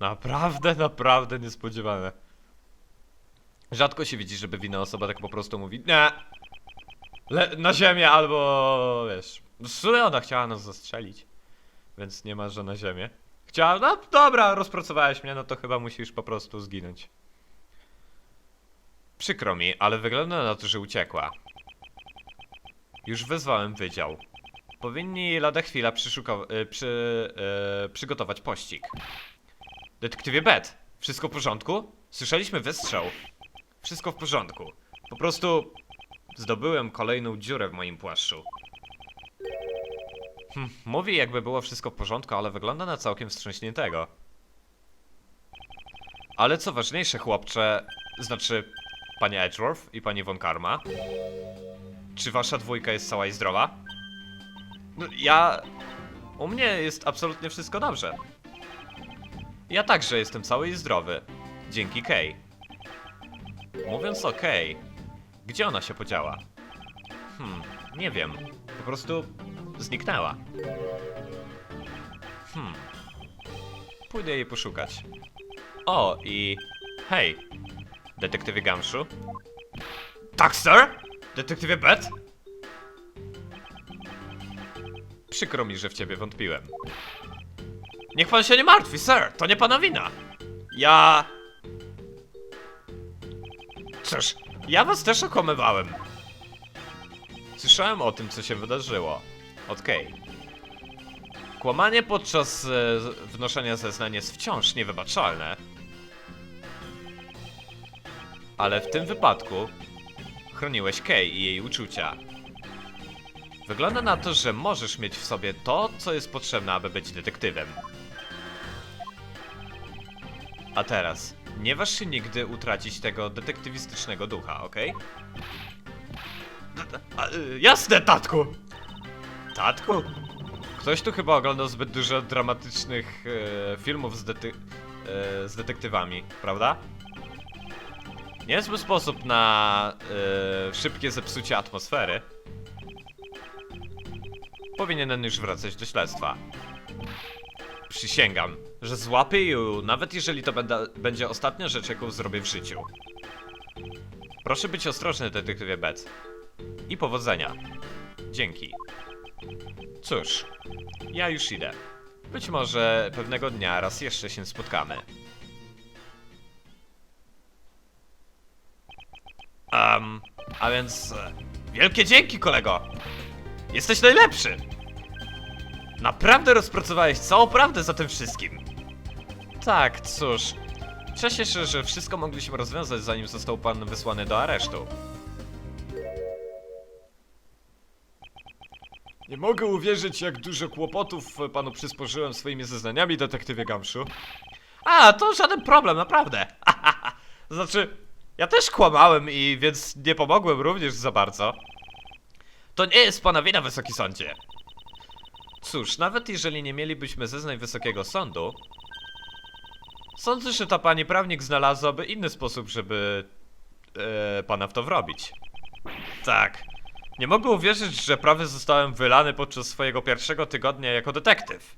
Naprawdę, naprawdę niespodziewane. Rzadko się widzi, żeby winna osoba tak po prostu mówi nie, Le na ziemię albo wiesz. W sumie ona chciała nas zastrzelić, więc nie ma, że na ziemię. Chciała, no dobra, rozpracowałeś mnie, no to chyba musisz po prostu zginąć. Przykro mi, ale wygląda na to, że uciekła. Już wezwałem wydział. Powinni lada chwila y, przy, y, przygotować pościg. Detektywie Bet, wszystko w porządku? Słyszeliśmy wystrzał. Wszystko w porządku. Po prostu zdobyłem kolejną dziurę w moim płaszczu. Hm, mówi jakby było wszystko w porządku, ale wygląda na całkiem wstrząśniętego. Ale co ważniejsze, chłopcze, znaczy panie Edgeworth i pani Von Karma, czy wasza dwójka jest cała i zdrowa? No, ja... U mnie jest absolutnie wszystko dobrze. Ja także jestem cały i zdrowy. Dzięki Kay. Mówiąc o Kay, gdzie ona się podziała? Hmm, nie wiem. Po prostu zniknęła. Hmm. Pójdę jej poszukać. O, i... Hej, detektywie Gamszu? Tak, sir? Detektywie Bet? Przykro mi, że w ciebie wątpiłem. Niech pan się nie martwi, sir, to nie pana wina. Ja... Cóż, ja was też okłamywałem. Słyszałem o tym, co się wydarzyło. Kay. Kłamanie podczas e, wnoszenia zeznań jest wciąż niewybaczalne. Ale w tym wypadku chroniłeś Kay i jej uczucia. Wygląda na to, że możesz mieć w sobie to, co jest potrzebne, aby być detektywem. A teraz, nie waż się nigdy utracić tego detektywistycznego ducha, okej? Y, Jasne, tatku! Tatku? Ktoś tu chyba oglądał zbyt dużo dramatycznych e, filmów z, dety e, z detektywami, prawda? Niezły sposób na e, szybkie zepsucie atmosfery. Powinienem już wracać do śledztwa. Przysięgam, że złapię ją, nawet jeżeli to będzie ostatnia rzecz, jaką zrobię w życiu. Proszę być ostrożny, detektywie Bet. I powodzenia. Dzięki. Cóż, ja już idę. Być może pewnego dnia raz jeszcze się spotkamy. Um, a więc... e, Wielkie dzięki, kolego! Jesteś najlepszy! Naprawdę rozpracowałeś całą prawdę za tym wszystkim. Tak, cóż. Cieszę się, że wszystko mogliśmy rozwiązać, zanim został pan wysłany do aresztu. Nie mogę uwierzyć, jak dużo kłopotów e, panu przysporzyłem swoimi zeznaniami, detektywie Gamszu. A, to żaden problem, naprawdę. znaczy, ja też kłamałem i więc nie pomogłem również za bardzo. To nie jest pana wina, wysoki sądzie. Cóż, nawet jeżeli nie mielibyśmy zeznań wysokiego sądu, sądzę, że ta pani prawnik znalazłaby inny sposób, żeby e, pana w to wrobić. Tak. Nie mogę uwierzyć, że prawie zostałem wylany podczas swojego pierwszego tygodnia jako detektyw.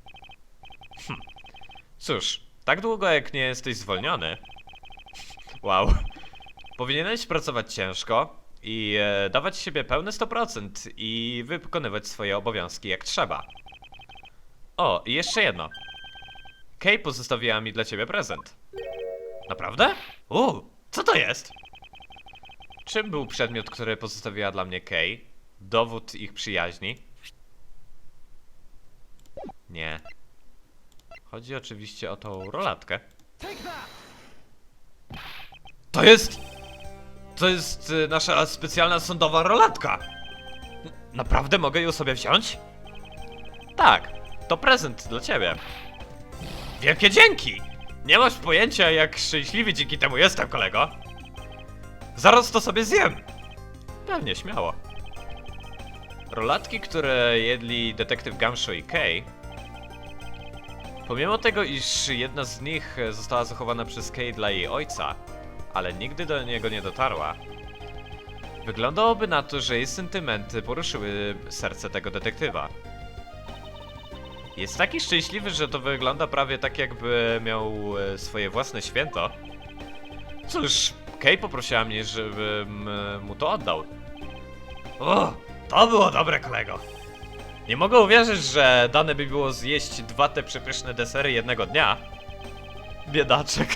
Hm. Cóż, tak długo jak nie jesteś zwolniony. Wow. Powinieneś pracować ciężko i e, dawać siebie pełne 100% i wykonywać swoje obowiązki jak trzeba. O, i jeszcze jedno. Kay pozostawiła mi dla ciebie prezent. Naprawdę? U, co to jest? Czym był przedmiot, który pozostawiła dla mnie Kay? Dowód ich przyjaźni? Nie. Chodzi oczywiście o tą rolatkę. To jest... To jest y, nasza specjalna sądowa rolatka. N- Naprawdę mogę ją sobie wziąć? Tak, to prezent dla ciebie. Wielkie dzięki! Nie masz pojęcia, jak szczęśliwy dzięki temu jestem, kolego. Zaraz to sobie zjem. Pewnie, śmiało. Rolatki, które jedli detektyw Gamsho i Kay, pomimo tego, iż jedna z nich została zachowana przez Kay dla jej ojca, ale nigdy do niego nie dotarła, wyglądałoby na to, że jej sentymenty poruszyły serce tego detektywa. Jest taki szczęśliwy, że to wygląda prawie tak, jakby miał e, swoje własne święto. Cóż, Kay poprosiła mnie, żebym e, mu to oddał. O, to było dobre, kolego. Nie mogę uwierzyć, że dane by było zjeść dwa te przepyszne desery jednego dnia. Biedaczek.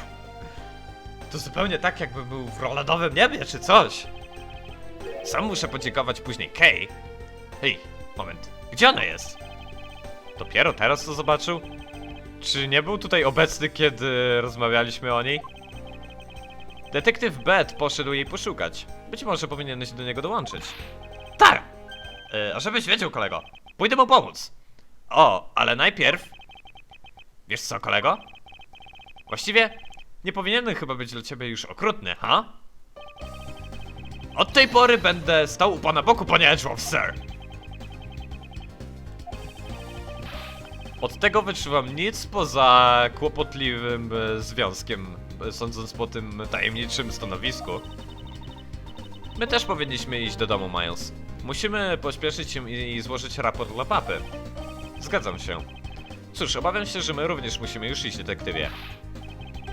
To zupełnie tak, jakby był w roladowym niebie czy coś. Sam muszę podziękować później Kay. Hej, moment. Gdzie ona jest? Dopiero teraz to zobaczył? Czy nie był tutaj obecny, kiedy rozmawialiśmy o niej? Detektyw Beth poszedł jej poszukać. Być może powinieneś do niego dołączyć. Tak! E, a żebyś wiedział, kolego, pójdę mu pomóc. O, ale najpierw... Wiesz co, kolego? Właściwie nie powinienem chyba być dla ciebie już okrutny, ha? Od tej pory będę stał u pana boku, panie Edgeworth, sir. Od tego wyczuwam nic poza kłopotliwym e, związkiem, e, sądząc po tym tajemniczym stanowisku. My też powinniśmy iść do domu, Miles. Musimy pośpieszyć się i złożyć raport dla papy. Zgadzam się. Cóż, obawiam się, że my również musimy już iść, detektywie.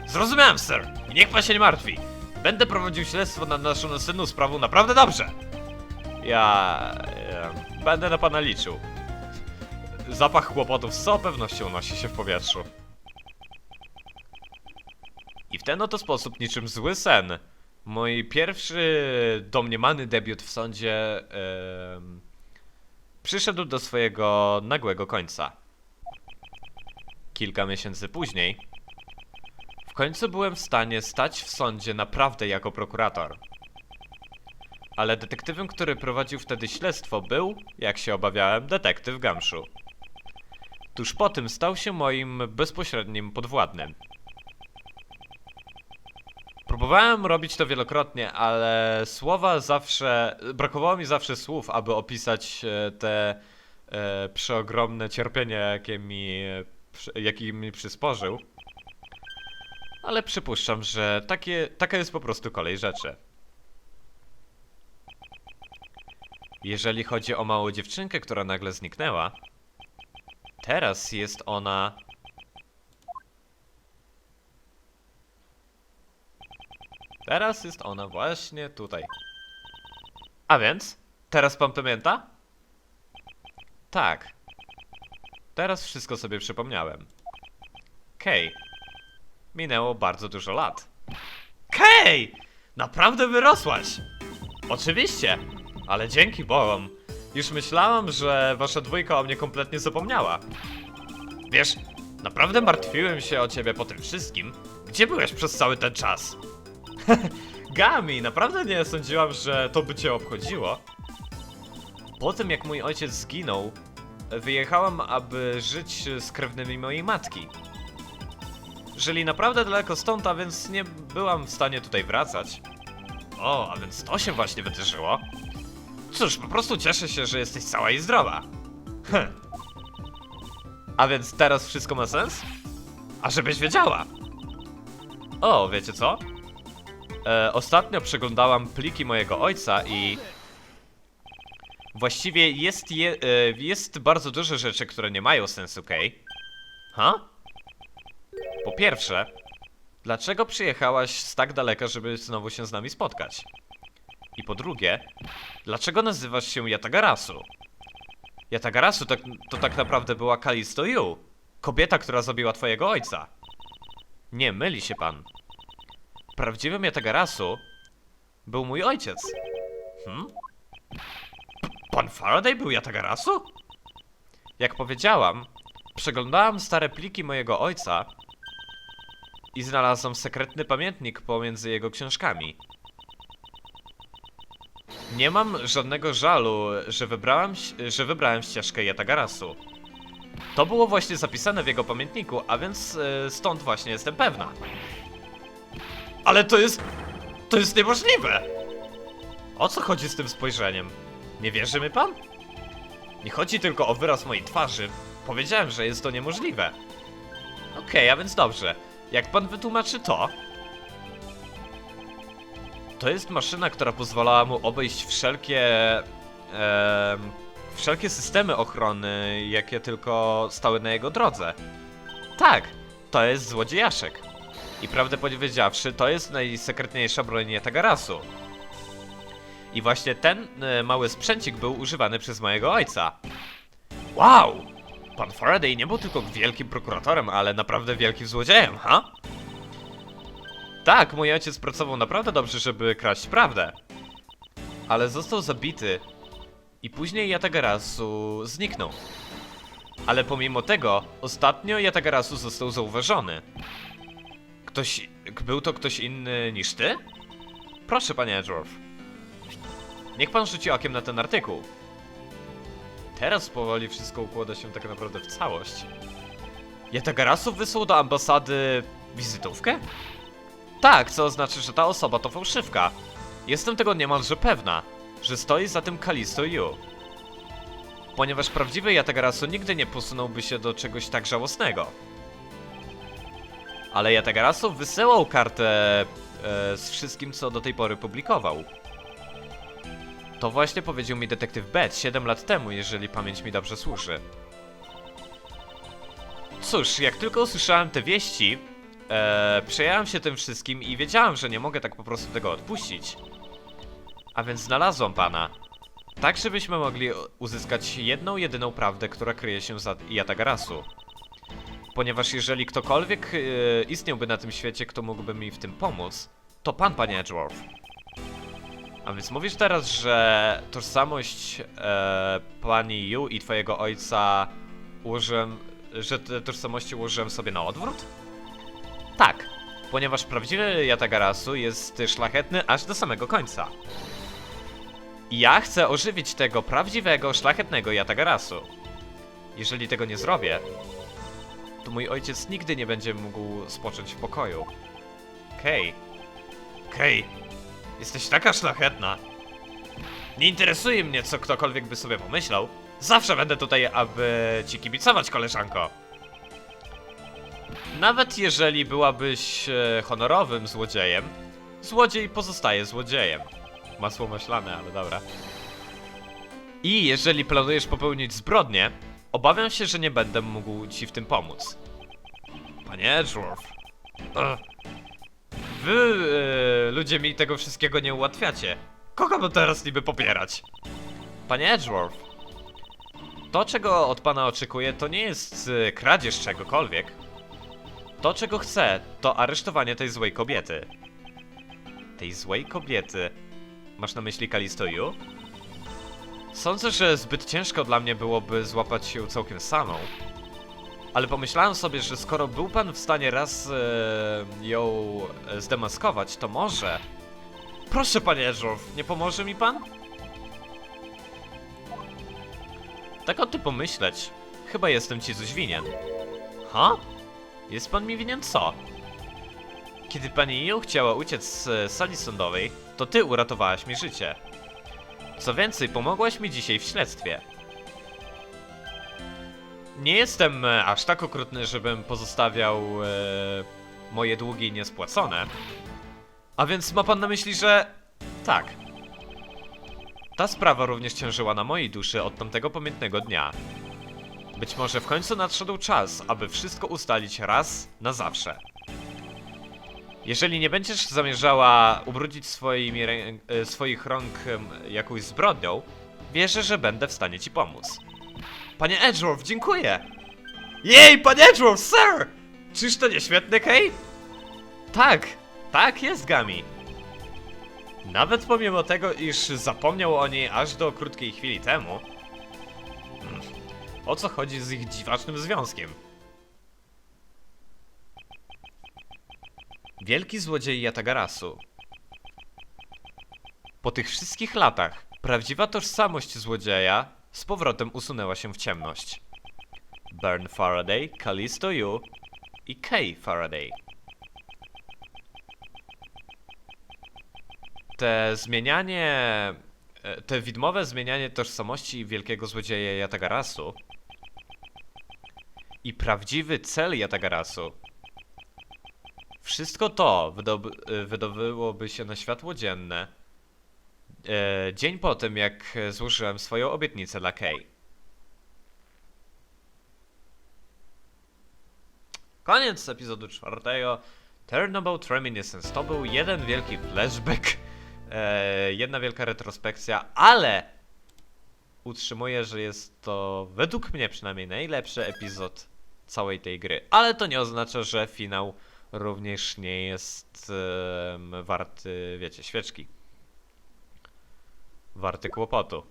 Zrozumiałem, sir. Niech pan się nie martwi. Będę prowadził śledztwo nad naszą następną sprawą naprawdę dobrze. Ja... ja będę na pana liczył. Zapach kłopotów z całą pewnością unosi się w powietrzu. I w ten oto sposób, niczym zły sen, mój pierwszy domniemany debiut w sądzie em, przyszedł do swojego nagłego końca. Kilka miesięcy później, w końcu byłem w stanie stać w sądzie naprawdę jako prokurator. Ale detektywem, który prowadził wtedy śledztwo był, jak się obawiałem, detektyw Gamszu. Tuż po tym stał się moim bezpośrednim podwładnym. Próbowałem robić to wielokrotnie, ale słowa zawsze. Brakowało mi zawsze słów, aby opisać e, te e, przeogromne cierpienia, jakie mi, jakie mi przysporzył. Ale przypuszczam, że takie, taka jest po prostu kolej rzeczy. Jeżeli chodzi o małą dziewczynkę, która nagle zniknęła, teraz jest ona. Teraz jest ona właśnie tutaj. A więc? Teraz pan pamięta? Tak. Teraz wszystko sobie przypomniałem. Kej. Minęło bardzo dużo lat. Kej! Naprawdę wyrosłaś! Oczywiście, ale dzięki Bogom. Już myślałam, że wasza dwójka o mnie kompletnie zapomniała. Wiesz, naprawdę martwiłem się o ciebie po tym wszystkim. Gdzie byłeś przez cały ten czas? Gami, naprawdę nie sądziłam, że to by cię obchodziło. Po tym jak mój ojciec zginął, wyjechałam, aby żyć z krewnymi mojej matki. Żyli naprawdę daleko stąd, a więc nie byłam w stanie tutaj wracać. O, a więc to się właśnie wydarzyło. Cóż, po prostu cieszę się, że jesteś cała i zdrowa. Hm. A więc teraz wszystko ma sens? A żebyś wiedziała. O, wiecie co? E, ostatnio przeglądałam pliki mojego ojca i... Właściwie jest, je, e, jest bardzo dużo rzeczy, które nie mają sensu, Kay. Ha? Po pierwsze, dlaczego przyjechałaś z tak daleka, żeby znowu się z nami spotkać? I po drugie, dlaczego nazywasz się Yatagarasu? Yatagarasu to, to tak naprawdę była Kalisto Yu, kobieta, która zabiła twojego ojca. Nie, myli się pan. Prawdziwym Yatagarasu był mój ojciec. Hmm? Pan Faraday był Yatagarasu? Jak powiedziałam, przeglądałam stare pliki mojego ojca i znalazłam sekretny pamiętnik pomiędzy jego książkami. Nie mam żadnego żalu, że wybrałam, ś- że wybrałem ścieżkę Yatagarasu. To było właśnie zapisane w jego pamiętniku, a więc e, stąd właśnie jestem pewna. Ale to jest... to jest niemożliwe! O co chodzi z tym spojrzeniem? Nie wierzy mi pan? Nie chodzi tylko o wyraz mojej twarzy. Powiedziałem, że jest to niemożliwe. Okej, a więc dobrze. Jak pan wytłumaczy to? To jest maszyna, która pozwalała mu obejść wszelkie... em, wszelkie systemy ochrony, jakie tylko stały na jego drodze. Tak, to jest złodziejaszek. I prawdę powiedziawszy, to jest najsekretniejsza broń Tagarasu. I właśnie ten e, mały sprzęcik był używany przez mojego ojca. Wow! Pan Faraday nie był tylko wielkim prokuratorem, ale naprawdę wielkim złodziejem, ha? Tak, mój ojciec pracował naprawdę dobrze, żeby kraść prawdę. Ale został zabity i później Yatagarasu zniknął. Ale pomimo tego, ostatnio Yatagarasu został zauważony. Ktoś... był to ktoś inny niż ty? Proszę, panie Edgeworth. Niech pan rzuci okiem na ten artykuł. Teraz powoli wszystko układa się tak naprawdę w całość. Yatagarasu wysłał do ambasady wizytówkę? Tak, co oznacza, że ta osoba to fałszywka. Jestem tego niemalże pewna, że stoi za tym Kalisto Yu. Ponieważ prawdziwy Yatagarasu nigdy nie posunąłby się do czegoś tak żałosnego. Ale Yatagarasu wysyłał kartę e, z wszystkim, co do tej pory publikował. To właśnie powiedział mi detektyw Bet 7 lat temu, jeżeli pamięć mi dobrze służy. Cóż, jak tylko usłyszałem te wieści, e, przejąłem się tym wszystkim i wiedziałem, że nie mogę tak po prostu tego odpuścić. A więc znalazłam pana. Tak, żebyśmy mogli uzyskać jedną, jedyną prawdę, która kryje się za Yatagarasu. Ponieważ jeżeli ktokolwiek e, istniałby na tym świecie, kto mógłby mi w tym pomóc, to pan, panie Edgeworth. A więc mówisz teraz, że tożsamość e, pani Yu i twojego ojca ułożyłem, że te tożsamości ułożyłem sobie na odwrót? Tak, ponieważ prawdziwy Yatagarasu jest szlachetny aż do samego końca. Ja chcę ożywić tego prawdziwego, szlachetnego Yatagarasu. Jeżeli tego nie zrobię, to mój ojciec nigdy nie będzie mógł spocząć w pokoju. Kej. Kej. Jesteś taka szlachetna. Nie interesuje mnie, co ktokolwiek by sobie pomyślał. Zawsze będę tutaj, aby ci kibicować, koleżanko. Nawet jeżeli byłabyś e, honorowym złodziejem, złodziej pozostaje złodziejem. Masło maślane, ale dobra. I jeżeli planujesz popełnić zbrodnię, obawiam się, że nie będę mógł ci w tym pomóc. Panie Edgeworth. Wy, e, ludzie mi tego wszystkiego nie ułatwiacie. Kogo mam teraz niby popierać? Panie Edgeworth. To, czego od pana oczekuję, to nie jest e, kradzież czegokolwiek. To, czego chcę, to aresztowanie tej złej kobiety. Tej złej kobiety. Masz na myśli Kalisto Yu? Sądzę, że zbyt ciężko dla mnie byłoby złapać się całkiem samą. Ale pomyślałem sobie, że skoro był pan w stanie raz e, ją e, zdemaskować, to może. Proszę, panie Edgeworth, nie pomoże mi pan? Tak o ty pomyśleć, chyba jestem ci coś winien. Ha? Jest pan mi winien co? Kiedy pani Yu chciała uciec z e, sali sądowej, to ty uratowałaś mi życie. Co więcej, pomogłaś mi dzisiaj w śledztwie. Nie jestem e, aż tak okrutny, żebym pozostawiał e, moje długi niespłacone. A więc ma pan na myśli, że... Tak. Ta sprawa również ciężyła na mojej duszy od tamtego pamiętnego dnia. Być może w końcu nadszedł czas, aby wszystko ustalić raz na zawsze. Jeżeli nie będziesz zamierzała ubrudzić swoimi e, swoich rąk jakąś zbrodnią, wierzę, że będę w stanie ci pomóc. Panie Edgeworth, dziękuję! Jej, panie Edgeworth, sir! Czyż to nie świetny Kay? Tak, tak jest Gami. Nawet pomimo tego, iż zapomniał o niej aż do krótkiej chwili temu. O co chodzi z ich dziwacznym związkiem? Wielki złodziej Yatagarasu. Po tych wszystkich latach, prawdziwa tożsamość złodzieja z powrotem usunęła się w ciemność. Bern Faraday, Callisto Yu i Kay Faraday. Te zmienianie... e, Te widmowe zmienianie tożsamości wielkiego złodzieja Yatagarasu i prawdziwy cel Yatagarasu wszystko to wydoby, y, wydobyłoby się na światło dzienne, e, dzień po tym, jak złożyłem swoją obietnicę dla Kay. Koniec epizodu czwartego. Turnabout Reminiscence. To był jeden wielki flashback, e, jedna wielka retrospekcja, ale utrzymuję, że jest to według mnie przynajmniej najlepszy epizod całej tej gry. Ale to nie oznacza, że finał również nie jest em, warty, wiecie, świeczki. Warty kłopotu.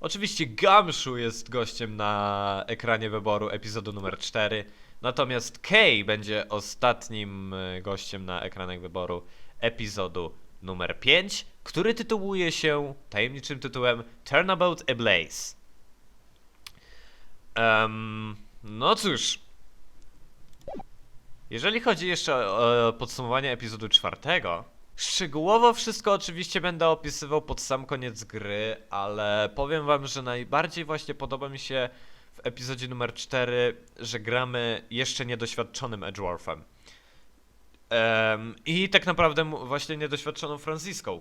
Oczywiście Gamshu jest gościem na ekranie wyboru epizodu numer 4, natomiast Kay będzie ostatnim e, gościem na ekranach wyboru epizodu numer 5, który tytułuje się tajemniczym tytułem Turnabout Ablaze. Em, no cóż, jeżeli chodzi jeszcze o, o podsumowanie epizodu czwartego, szczegółowo wszystko oczywiście będę opisywał pod sam koniec gry, ale powiem wam, że najbardziej właśnie podoba mi się w epizodzie numer 4, że gramy jeszcze niedoświadczonym Edgeworthem. Em, I tak naprawdę właśnie niedoświadczoną Franciską.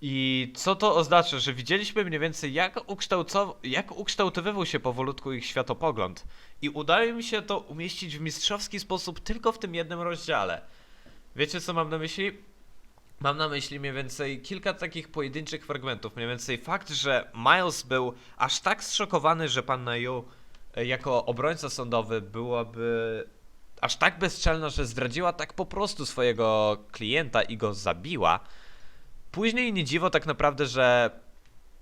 I co to oznacza? Że widzieliśmy mniej więcej jak, jak ukształtowywał się powolutku ich światopogląd. I udaje mi się to umieścić w mistrzowski sposób tylko w tym jednym rozdziale. Wiecie co mam na myśli? Mam na myśli mniej więcej kilka takich pojedynczych fragmentów. Mniej więcej fakt, że Miles był aż tak zszokowany, że panna Yu e, jako obrońca sądowy byłaby aż tak bezczelna, że zdradziła tak po prostu swojego klienta i go zabiła. Później nie dziwo tak naprawdę, że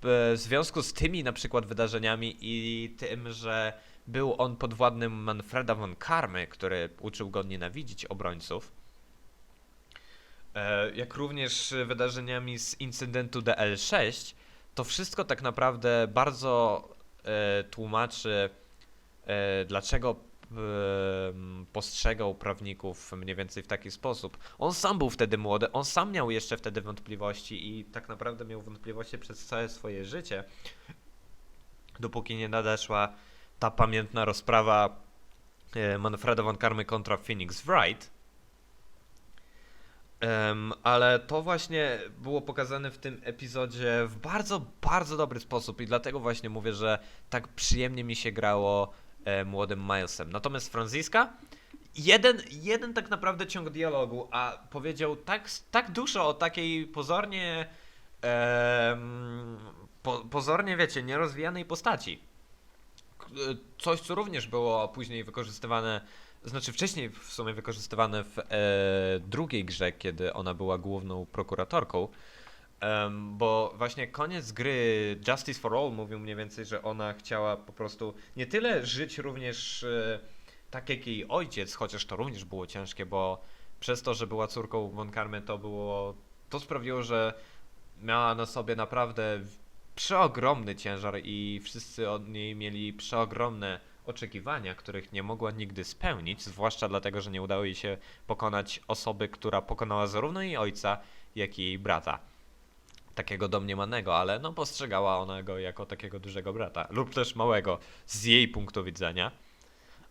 w związku z tymi na przykład wydarzeniami i tym, że był on podwładnym Manfreda von Karmy, który uczył go nienawidzić obrońców, e, jak również wydarzeniami z incydentu DL6, to wszystko tak naprawdę bardzo e, tłumaczy, e, dlaczego em, postrzegał prawników mniej więcej w taki sposób. On sam był wtedy młody, on sam miał jeszcze wtedy wątpliwości i tak naprawdę miał wątpliwości przez całe swoje życie, dopóki nie nadeszła ta pamiętna rozprawa e, Manfreda von Karmy kontra Phoenix Wright. Em, ale to właśnie było pokazane w tym epizodzie w bardzo, bardzo dobry sposób i dlatego właśnie mówię, że tak przyjemnie mi się grało e, młodym Milesem. Natomiast Franziska, jeden, jeden tak naprawdę ciąg dialogu, a powiedział tak, tak dużo o takiej pozornie, po, pozornie wiecie, nierozwijanej postaci. E, Coś, co również było później wykorzystywane, znaczy wcześniej w sumie wykorzystywane w e, drugiej grze, kiedy ona była główną prokuratorką. Em, bo właśnie koniec gry Justice for All mówił mniej więcej, że ona chciała po prostu nie tyle żyć również e, tak jak jej ojciec, chociaż to również było ciężkie, bo przez to, że była córką Von to było. To sprawiło, że miała na sobie naprawdę przeogromny ciężar i wszyscy od niej mieli przeogromne oczekiwania, których nie mogła nigdy spełnić, zwłaszcza dlatego, że nie udało jej się pokonać osoby, która pokonała zarówno jej ojca, jak i jej brata. Takiego domniemanego, ale no postrzegała ona go jako takiego dużego brata, lub też małego, z jej punktu widzenia.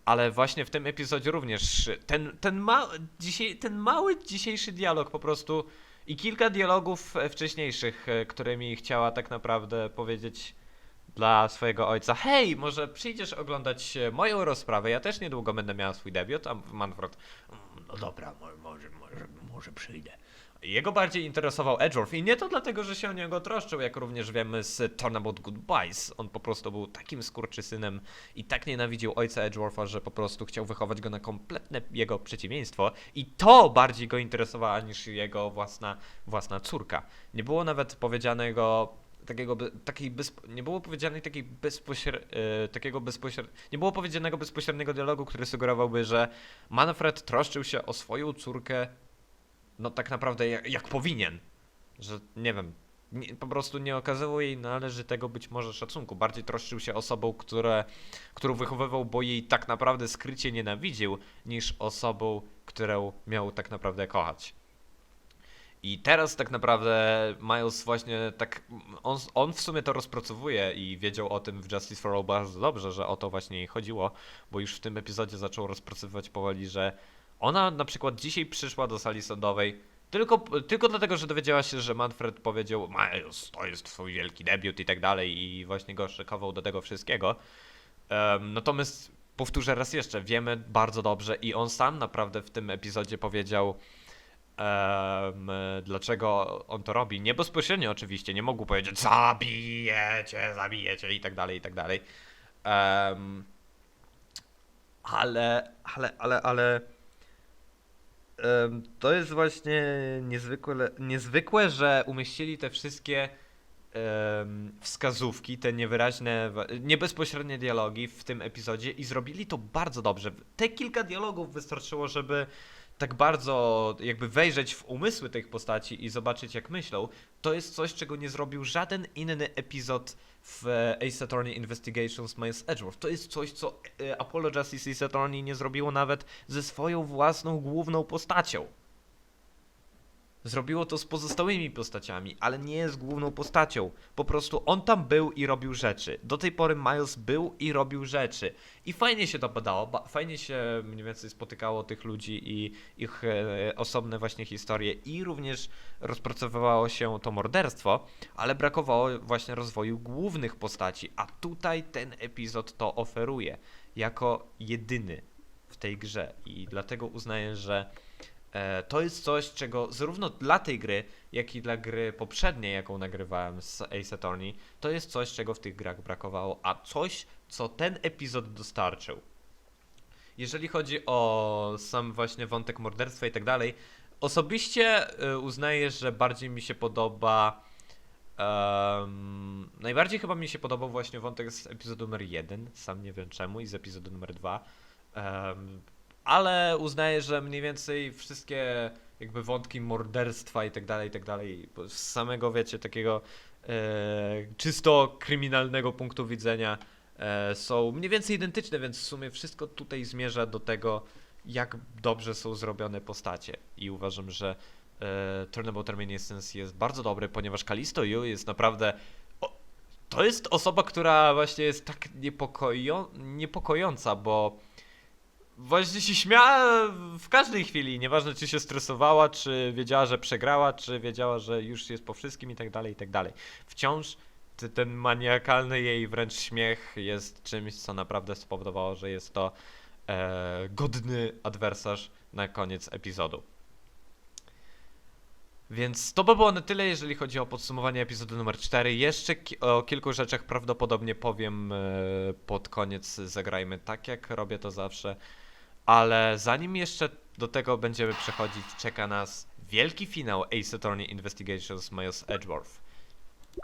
Ale właśnie w tym epizodzie również ten, ten, ma, dzisiaj, ten mały dzisiejszy dialog po prostu i kilka dialogów e, wcześniejszych, e, którymi chciała tak naprawdę powiedzieć dla swojego ojca: Hej, może przyjdziesz oglądać e, moją rozprawę? Ja też niedługo będę miała swój debiut. A Manfred: "Mm, No dobra, mo- może, może, może przyjdę. Jego bardziej interesował Edgeworth i nie to dlatego, że się o niego troszczył, jak również wiemy z Turnabout Goodbyes. On po prostu był takim skurczysynem i tak nienawidził ojca Edgewortha, że po prostu chciał wychować go na kompletne jego przeciwieństwo i to bardziej go interesowała niż jego własna, własna córka. Nie było nawet powiedzianego takiego, takiej bezp- nie było powiedzianej takiej bezpośre- e, takiego bezpośre- nie było powiedzianego bezpośredniego dialogu, który sugerowałby, że Manfred troszczył się o swoją córkę no tak naprawdę jak, jak powinien. Że nie wiem, nie, po prostu nie okazywał jej należytego być może szacunku. Bardziej troszczył się osobą, które, którą wychowywał, bo jej tak naprawdę skrycie nienawidził, niż osobą, którą miał tak naprawdę kochać. I teraz tak naprawdę Miles właśnie tak, on, on w sumie to rozpracowuje i wiedział o tym w Justice for All bardzo dobrze, że o to właśnie jej chodziło, bo już w tym epizodzie zaczął rozpracowywać powoli, że ona na przykład dzisiaj przyszła do sali sądowej Tylko, tylko dlatego, że dowiedziała się, że Manfred powiedział, Miles, to jest twój wielki debiut i tak dalej i właśnie go szykował do tego wszystkiego. Em, natomiast powtórzę raz jeszcze, wiemy bardzo dobrze i on sam naprawdę w tym epizodzie powiedział, em, dlaczego on to robi. Nie bezpośrednio oczywiście, nie mógł powiedzieć zabijecie, zabijecie i tak dalej, i tak dalej. Em, ale, ale, ale, ale to jest właśnie niezwykłe, niezwykłe, że umieścili te wszystkie wskazówki, te niewyraźne, niebezpośrednie dialogi w tym epizodzie i zrobili to bardzo dobrze. Te kilka dialogów wystarczyło, żeby tak bardzo jakby wejrzeć w umysły tych postaci i zobaczyć jak myślą. To jest coś, czego nie zrobił żaden inny epizod w Ace Attorney Investigations Miles Edgeworth. To jest coś, co e, Apollo Justice Ace Attorney nie zrobiło nawet ze swoją własną główną postacią. Zrobiło to z pozostałymi postaciami, ale nie z główną postacią. Po prostu on tam był i robił rzeczy. Do tej pory Miles był i robił rzeczy. I fajnie się to badało, ba- fajnie się mniej więcej spotykało tych ludzi i ich e, osobne właśnie historie i również rozpracowywało się to morderstwo, ale brakowało właśnie rozwoju głównych postaci, a tutaj ten epizod to oferuje jako jedyny w tej grze i dlatego uznaję, że to jest coś, czego zarówno dla tej gry, jak i dla gry poprzedniej, jaką nagrywałem z Ace Attorney, to jest coś, czego w tych grach brakowało, a coś, co ten epizod dostarczył. Jeżeli chodzi o sam właśnie wątek morderstwa i tak dalej, osobiście y, uznaję, że bardziej mi się podoba. em, najbardziej chyba mi się podobał właśnie wątek z epizodu numer 1, sam nie wiem czemu, i z epizodu numer 2. Em, ale uznaję, że mniej więcej wszystkie jakby wątki morderstwa i tak dalej, i tak dalej, z samego wiecie, takiego e, czysto kryminalnego punktu widzenia e, są mniej więcej identyczne, więc w sumie wszystko tutaj zmierza do tego, jak dobrze są zrobione postacie. I uważam, że e, Terminations jest bardzo dobry, ponieważ Kalisto Yu jest naprawdę. O, to jest osoba, która właśnie jest tak niepokoją, niepokojąca, bo właśnie się śmiała w każdej chwili, nieważne czy się stresowała, czy wiedziała, że przegrała, czy wiedziała, że już jest po wszystkim i tak dalej, i tak dalej. Wciąż ten maniakalny jej wręcz śmiech jest czymś, co naprawdę spowodowało, że jest to e, godny adwersarz na koniec epizodu. Więc to by było na tyle, jeżeli chodzi o podsumowanie epizodu numer 4. Jeszcze ki- o kilku rzeczach prawdopodobnie powiem e, pod koniec. Zagrajmy tak, jak robię to zawsze. Ale zanim jeszcze do tego będziemy przechodzić, czeka nas wielki finał Ace Attorney Investigations Miles Edgeworth.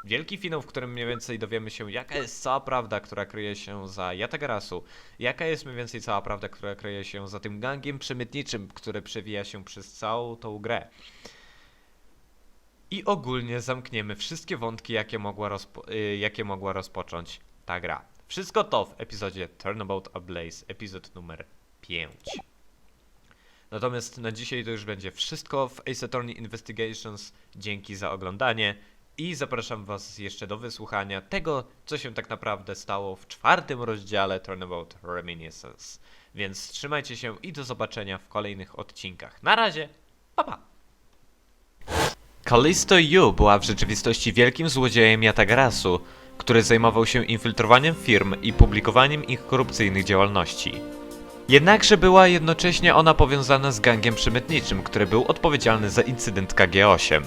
Wielki finał, w którym mniej więcej dowiemy się, jaka jest cała prawda, która kryje się za Yatagarasu, jaka jest mniej więcej cała prawda, która kryje się za tym gangiem przemytniczym, który przewija się przez całą tą grę. I ogólnie zamkniemy wszystkie wątki, jakie mogła, rozpo- y, jakie mogła rozpocząć ta gra. Wszystko to w epizodzie Turnabout Ablaze, epizod numer 5. Natomiast na dzisiaj to już będzie wszystko w Ace Attorney Investigations. Dzięki za oglądanie i zapraszam Was jeszcze do wysłuchania tego, co się tak naprawdę stało w czwartym rozdziale Turnabout Reminiscence. Więc trzymajcie się i do zobaczenia w kolejnych odcinkach. Na razie, pa pa! Kalisto Yu była w rzeczywistości wielkim złodziejem Yatagarasu, który zajmował się infiltrowaniem firm i publikowaniem ich korupcyjnych działalności. Jednakże była jednocześnie ona powiązana z gangiem przemytniczym, który był odpowiedzialny za incydent KG-8.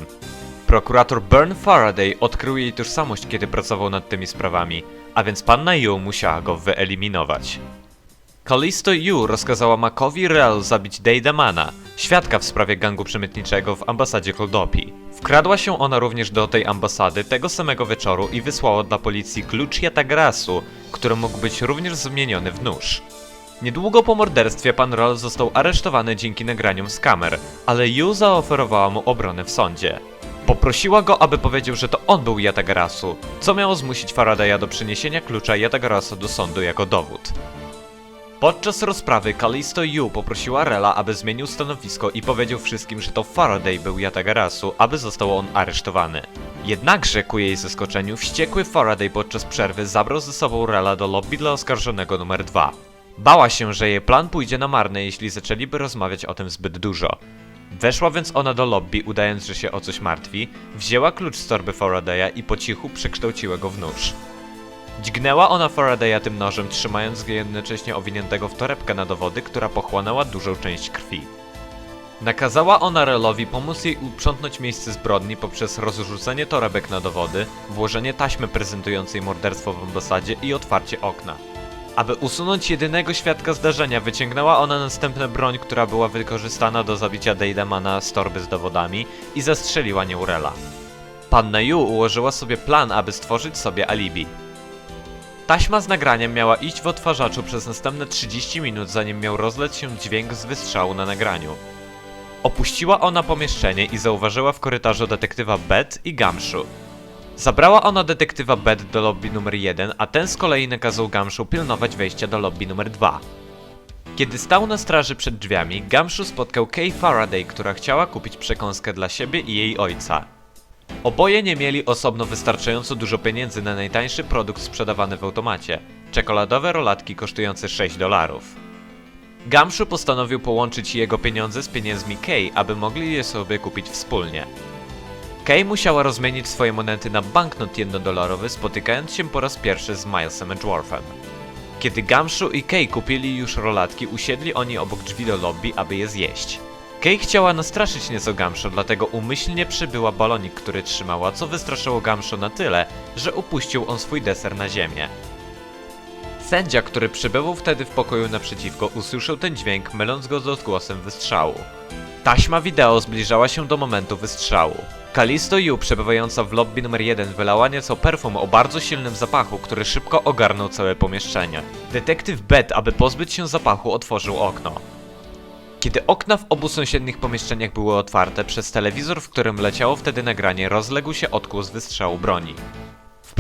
Prokurator Bern Faraday odkrył jej tożsamość, kiedy pracował nad tymi sprawami, a więc panna Yu musiała go wyeliminować. Kalisto Yu rozkazała Makowi Rel zabić Deidamana, świadka w sprawie gangu przemytniczego w ambasadzie Koldopi. Wkradła się ona również do tej ambasady tego samego wieczoru i wysłała dla policji klucz Yatagrasu, który mógł być również zmieniony w nóż. Niedługo po morderstwie pan Roll został aresztowany dzięki nagraniom z kamer, ale Yu zaoferowała mu obronę w sądzie. Poprosiła go, aby powiedział, że to on był Yatagarasu, co miało zmusić Faradaya do przyniesienia klucza Yatagarasu do sądu jako dowód. Podczas rozprawy Kalisto Yu poprosiła Rela, aby zmienił stanowisko i powiedział wszystkim, że to Faraday był Yatagarasu, aby został on aresztowany. Jednakże ku jej zaskoczeniu wściekły Faraday podczas przerwy zabrał ze sobą Rela do lobby dla oskarżonego numer 2. Bała się, że jej plan pójdzie na marne, jeśli zaczęliby rozmawiać o tym zbyt dużo. Weszła więc ona do lobby, udając, że się o coś martwi, wzięła klucz z torby Faradaya i po cichu przekształciła go w nóż. Dźgnęła ona Faradaya tym nożem, trzymając go jednocześnie owiniętego w torebkę na dowody, która pochłonęła dużą część krwi. Nakazała ona Relowi pomóc jej uprzątnąć miejsce zbrodni poprzez rozrzucenie torebek na dowody, włożenie taśmy prezentującej morderstwo w ambasadzie i otwarcie okna. Aby usunąć jedynego świadka zdarzenia, wyciągnęła ona następną broń, która była wykorzystana do zabicia Deidemana z torby z dowodami i zastrzeliła nią Rela. Panna Yu ułożyła sobie plan, aby stworzyć sobie alibi. Taśma z nagraniem miała iść w odtwarzaczu przez następne 30 minut, zanim miał rozleć się dźwięk z wystrzału na nagraniu. Opuściła ona pomieszczenie i zauważyła w korytarzu detektywa Bet i Gamszu. Zabrała ona detektywa Bet do lobby numer 1, a ten z kolei nakazał Gamszu pilnować wejścia do lobby numer 2. Kiedy stał na straży przed drzwiami, Gamszu spotkał Kay Faraday, która chciała kupić przekąskę dla siebie i jej ojca. Oboje nie mieli osobno wystarczająco dużo pieniędzy na najtańszy produkt sprzedawany w automacie czekoladowe rolatki kosztujące 6 dolarów. Gamszu postanowił połączyć jego pieniądze z pieniędzmi Kay, aby mogli je sobie kupić wspólnie. Kay musiała rozmienić swoje monety na banknot jednodolarowy, spotykając się po raz pierwszy z Milesem Edgeworthem. Kiedy Gamszu i Kay kupili już rolatki, usiedli oni obok drzwi do lobby, aby je zjeść. Kay chciała nastraszyć nieco Gamszu, dlatego umyślnie przybyła balonik, który trzymała, co wystraszyło Gamszu na tyle, że upuścił on swój deser na ziemię. Sędzia, który przybywał wtedy w pokoju naprzeciwko, usłyszał ten dźwięk, myląc go z odgłosem wystrzału. Taśma wideo zbliżała się do momentu wystrzału. Kalisto Yu, przebywająca w lobby numer 1, wylała nieco perfum o bardzo silnym zapachu, który szybko ogarnął całe pomieszczenie. Detektyw Bet, aby pozbyć się zapachu, otworzył okno. Kiedy okna w obu sąsiednich pomieszczeniach były otwarte, przez telewizor, w którym leciało wtedy nagranie, rozległ się odgłos wystrzału broni.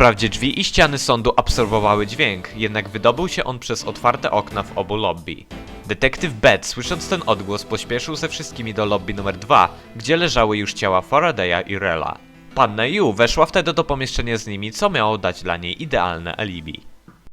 Wprawdzie drzwi i ściany sądu absorbowały dźwięk, jednak wydobył się on przez otwarte okna w obu lobby. Detektyw Bet, słysząc ten odgłos, pośpieszył ze wszystkimi do lobby numer 2, gdzie leżały już ciała Faradaya i Rela. Panna Yu weszła wtedy do pomieszczenia z nimi, co miało dać dla niej idealne alibi.